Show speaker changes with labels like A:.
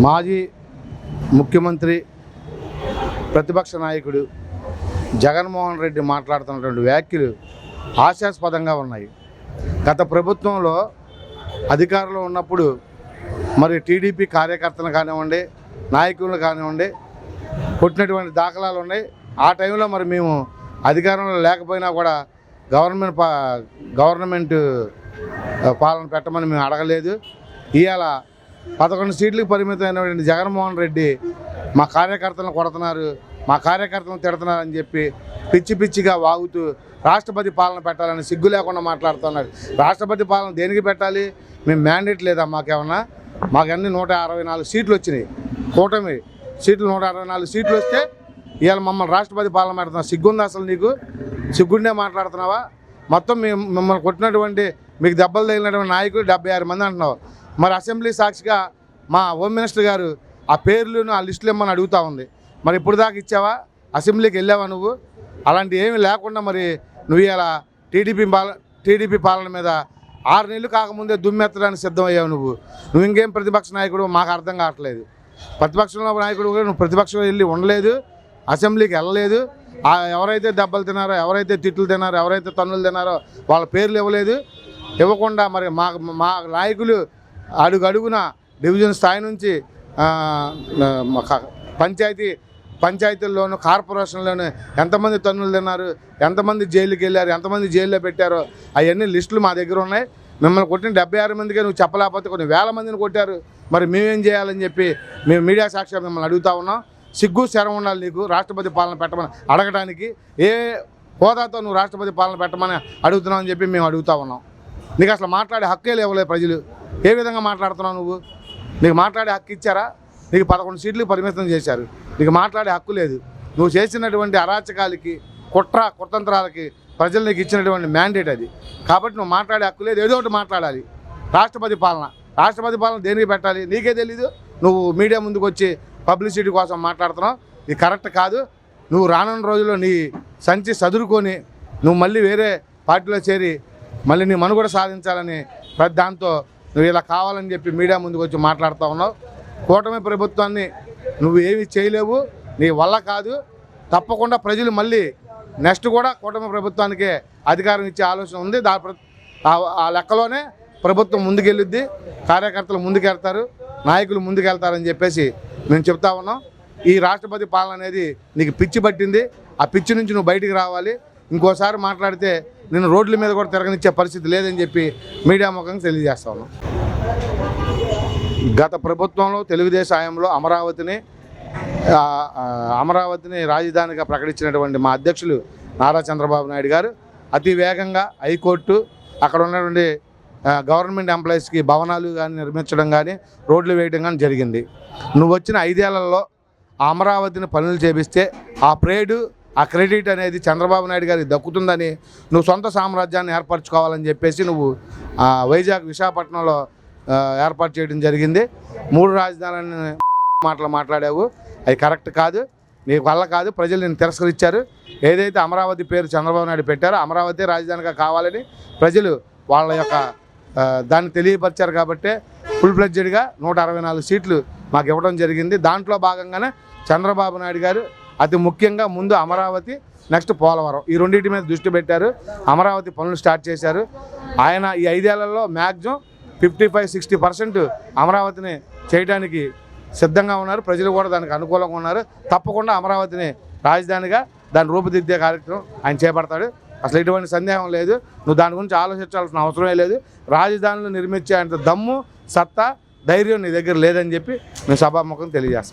A: మాజీ ముఖ్యమంత్రి ప్రతిపక్ష నాయకుడు జగన్మోహన్ రెడ్డి మాట్లాడుతున్నటువంటి వ్యాఖ్యలు హాస్యాస్పదంగా ఉన్నాయి. గత ప్రభుత్వంలో అధికారంలో ఉన్నప్పుడు మరి టీడీపీ కార్యకర్తలు కానివ్వండి నాయకులను కానివ్వండి కొట్టినటువంటి దాఖలాలు ఉన్నాయి. ఆ టైంలో మరి మేము అధికారంలో లేకపోయినా కూడా గవర్నమెంట్ పా గవర్నమెంట్ పాలన పెట్టమని మేము అడగలేదు. ఇవాళ పదకొండు సీట్లకు పరిమితమైనటువంటి జగన్మోహన్ రెడ్డి మా కార్యకర్తలను కొడుతున్నారు మా కార్యకర్తలను తిడుతున్నారు అని చెప్పి పిచ్చి పిచ్చిగా వాగుతూ రాష్ట్రపతి పాలన పెట్టాలని సిగ్గు లేకుండా మాట్లాడుతున్నారు. రాష్ట్రపతి పాలన దేనికి పెట్టాలి? మేము మ్యాండేట్ లేదా మాకేమన్నా? మాకు నూట అరవై నాలుగు సీట్లు వచ్చినాయి. కూటమి సీట్లు నూట అరవై నాలుగు సీట్లు వస్తే ఇవాళ మమ్మల్ని రాష్ట్రపతి పాలన పెడుతున్నా సిగ్గుందా అసలు నీకు? సిగ్గుండే మాట్లాడుతున్నావా? మొత్తం మేము మిమ్మల్ని కొట్టినటువంటి మీకు దెబ్బలు తగిలినటువంటి నాయకులు డెబ్బై ఆరు మంది అంటున్నావు. మరి అసెంబ్లీ సాక్షిగా మా హోమ్ మినిస్టర్ గారు ఆ పేర్లను ఆ లిస్టులు ఇమ్మని అడుగుతా ఉంది. మరి ఇప్పుడు దాకా ఇచ్చావా? అసెంబ్లీకి వెళ్ళావా నువ్వు? అలాంటి ఏమీ లేకుండా మరి నువ్వు ఇలా టీడీపీ పాల టీడీపీ పాలన మీద ఆరు నెలలు కాకముందే దుమ్మెత్తడానికి సిద్ధమయ్యావు నువ్వు. నువ్వు ఇంకేం ప్రతిపక్ష నాయకుడు మాకు అర్థం కావట్లేదు. ప్రతిపక్షంలో నాయకుడు కూడా నువ్వు ప్రతిపక్షంలో వెళ్ళి ఉండలేదు అసెంబ్లీకి వెళ్ళలేదు. ఆ ఎవరైతే దెబ్బలు తిన్నారో ఎవరైతే తిట్లు తిన్నారో ఎవరైతే తన్నులు తిన్నారో వాళ్ళ పేర్లు ఇవ్వలేదు. ఇవ్వకుండా మరి మా మా నాయకులు అడుగడుగున డివిజన్ స్థాయి నుంచి పంచాయతీ పంచాయతీల్లోనూ కార్పొరేషన్లోనూ ఎంతమంది తన్నులు తిన్నారు ఎంతమంది జైలుకి వెళ్ళారు ఎంతమంది జైల్లో పెట్టారో అవన్నీ లిస్టులు మా దగ్గర ఉన్నాయి. మిమ్మల్ని కొట్టిన డెబ్బై ఆరు మందికే నువ్వు చెప్పలేకపోతే కొన్ని వేల మందిని కొట్టారు. మరి మేమేం చేయాలని చెప్పి మేము మీడియా సాక్షిగా మిమ్మల్ని అడుగుతా ఉన్నాం. సిగ్గు శరం ఉండాలి నీకు రాష్ట్రపతి పాలన పెట్టమని అడగడానికి ఏ హోదాతో నువ్వు రాష్ట్రపతి పాలన పెట్టమని అడుగుతున్నావు అని చెప్పి మేము అడుగుతా ఉన్నాం. నీకు అసలు మాట్లాడే హక్కే లేవలే ప్రజలు. ఏ విధంగా మాట్లాడుతున్నావు నువ్వు? నీకు మాట్లాడే హక్కు ఇచ్చారా? నీకు పదకొండు సీట్లు పరిమితం చేశారు. నీకు మాట్లాడే హక్కు లేదు. నువ్వు చేసినటువంటి అరాచకాలకి కుట్ర కుతంత్రాలకి ప్రజలు నీకు ఇచ్చినటువంటి మ్యాండేట్ అది. కాబట్టి నువ్వు మాట్లాడే హక్కు లేదు. ఏదో ఒకటి మాట్లాడాలి. రాష్ట్రపతి పాలన. రాష్ట్రపతి పాలన దేనికి పెట్టాలి? నీకే తెలీదు. నువ్వు మీడియా ముందుకు వచ్చి పబ్లిసిటీ కోసం మాట్లాడుతున్నావు. ఇది కరెక్ట్ కాదు. నువ్వు రానున్న రోజుల్లో నీ సంచి చదురుకొని నువ్వు మళ్ళీ వేరే పార్టీలో చేరి మళ్ళీ నీ మనుగడ సాధించాలని ప్రతి దాంతో నువ్వు ఇలా కావాలని చెప్పి మీడియా ముందుకు వచ్చి మాట్లాడుతూ ఉన్నావు. కూటమి ప్రభుత్వాన్ని నువ్వు ఏమీ చేయలేవు నీ వల్ల కాదు. తప్పకుండా ప్రజలు మళ్ళీ నెక్స్ట్ కూడా కూటమి ప్రభుత్వానికే అధికారం ఇచ్చే ఆలోచన ఉంది. దా ఆ- లెక్కలోనే ప్రభుత్వం ముందుకెళ్ళిద్ది కార్యకర్తలు ముందుకెళ్తారు నాయకులు ముందుకెళ్తారని చెప్పేసి మేము చెప్తా ఉన్నాం. ఈ రాష్ట్రపతి పాలన అనేది నీకు పిచ్చి పట్టింది. ఆ పిచ్చి నుంచి నువ్వు బయటికి రావాలి. ఇంకోసారి మాట్లాడితే నేను రోడ్ల మీద కూడా తిరగనిచ్చే పరిస్థితి లేదని చెప్పి మీడియా ముఖంగా తెలియజేస్తా ఉన్నాం. గత ప్రభుత్వంలో తెలుగుదేశం హయాంలో అమరావతిని అమరావతిని రాజధానిగా ప్రకటించినటువంటి మా అధ్యక్షులు నారా చంద్రబాబు నాయుడు గారు అతి వేగంగా హైకోర్టు అక్కడ ఉన్నటువంటి గవర్నమెంట్ ఎంప్లాయీస్కి భవనాలు కానీ నిర్మించడం కానీ రోడ్లు వేయడం కానీ జరిగింది. నువ్వు వచ్చిన ఐదేళ్ళలో ఆ అమరావతిని పనులు చేపిస్తే ఆ ప్రేడు ఆ క్రెడిట్ అనేది చంద్రబాబు నాయుడు గారికి దక్కుతుందని నువ్వు సొంత సామ్రాజ్యాన్ని ఏర్పరచుకోవాలని చెప్పేసి నువ్వు ఆ, వైజాగ్ విశాఖపట్నంలో ఏర్పాటు చేయడం జరిగింది. మూడు రాజధానులని మాటలు మాట్లాడావు. అది కరెక్ట్ కాదు. నీ వల్ల కాదు. ప్రజలు నేను తిరస్కరించారు. ఏదైతే అమరావతి పేరు చంద్రబాబు నాయుడు పెట్టారో అమరావతి రాజధానిగా కావాలని ప్రజలు వాళ్ళ యొక్క దాన్ని తెలియపరిచారు కాబట్టి ఫుల్ ఫ్లెడ్జెడ్గా నూట అరవై నాలుగు సీట్లు మాకు ఇవ్వడం జరిగింది. దాంట్లో భాగంగానే చంద్రబాబు నాయుడు గారు అతి ముఖ్యంగా ముందు అమరావతి నెక్స్ట్ పోలవరం. ఈ రెండింటి మీద దృష్టి పెట్టారు. అమరావతి పనులు స్టార్ట్ చేశారు. ఆయన ఈ ఐదేళ్ళలో maximum fifty five sixty percent అమరావతిని చేయడానికి సిద్ధంగా ఉన్నారు. ప్రజలు కూడా దానికి అనుకూలంగా ఉన్నారు. తప్పకుండా అమరావతిని రాజధానిగా దాన్ని రూపుదిద్దే కార్యక్రమం ఆయన చేపడతాడు. అసలు ఎటువంటి సందేహం లేదు. నువ్వు దాని గురించి ఆలోచించాల్సిన అవసరమే లేదు. రాజధానులు నిర్మించే అంత దమ్ము సత్తా ధైర్యం నీ దగ్గర లేదని చెప్పి మేము సభాముఖం తెలియజేస్తాం